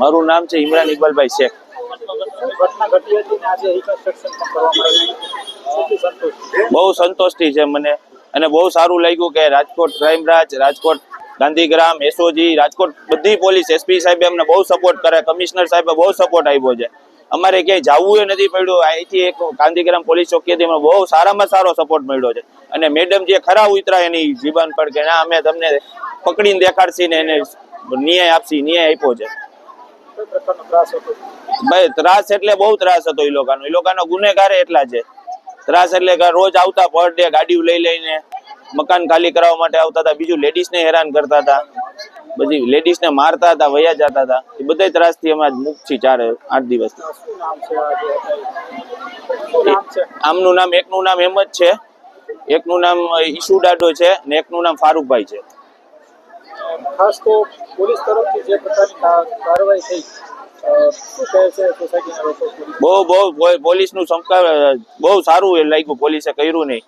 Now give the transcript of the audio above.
મારું નામ છે ઇમરાન ઇકબાલભાઈ શેખ. બહુ સંતોષથી છે મને અને બહુ સારું લાગ્યું કે Rajkot crime branch Rajkot Gandhigram SOG Rajkot બધી પોલીસ એસપી સાહેબે અમને બહુ સપોર્ટ કરે કમિશનર સાહેબે બહુ સપોર્ટ આપ્યો છે. અમારે ક્યાંય જવું નથી પડ્યું. અહીંથી એક ગાંધીગ્રામ પોલીસ ચોકીથી અમને બહુ સારામાં સારો સપોર્ટ મળ્યો છે. અને મેડમ જે ખરા ઉતરા એની જીવન પર કે ના અમે તમને પકડીને દેખાડશી ને એને ન્યાય આપશી, ન્યાય આપ્યો છે. પ્રકારનો ત્રાસ હતો. ભાઈ ત્રાસ એટલે બહુ ત્રાસ હતો એ લોકોનો. એ લોકોનો ગુનેગાર એટલા છે. ત્રાસ એટલે રોજ આવતા પર ડે ગાડીઓ લઈ લઈને મકાન ખાલી કરાવવા માટે આવતા હતા. બીજું લેડીઝને હેરાન કરતા હતા. બધી લેડીઝને મારતા હતા વયા જતા હતા. એ બધા ત્રાસથી અમે મુક્ત છીએ ચાર આઠ દિવસ જે આમનું નામ એકનું નામ હેમત છે. એકનું નામ ઈશુ ડાડો છે ને એકનું નામ ફારૂકભાઈ છે. ખાસ તો પોલીસ તરફથી જે પ્રકારની કાર્યવાહી થઈ બહુ બહુ પોલીસ પોલીસનું સંસ્કાર બહુ સારું લાગ્યું પોલીસે કર્યું નહીં.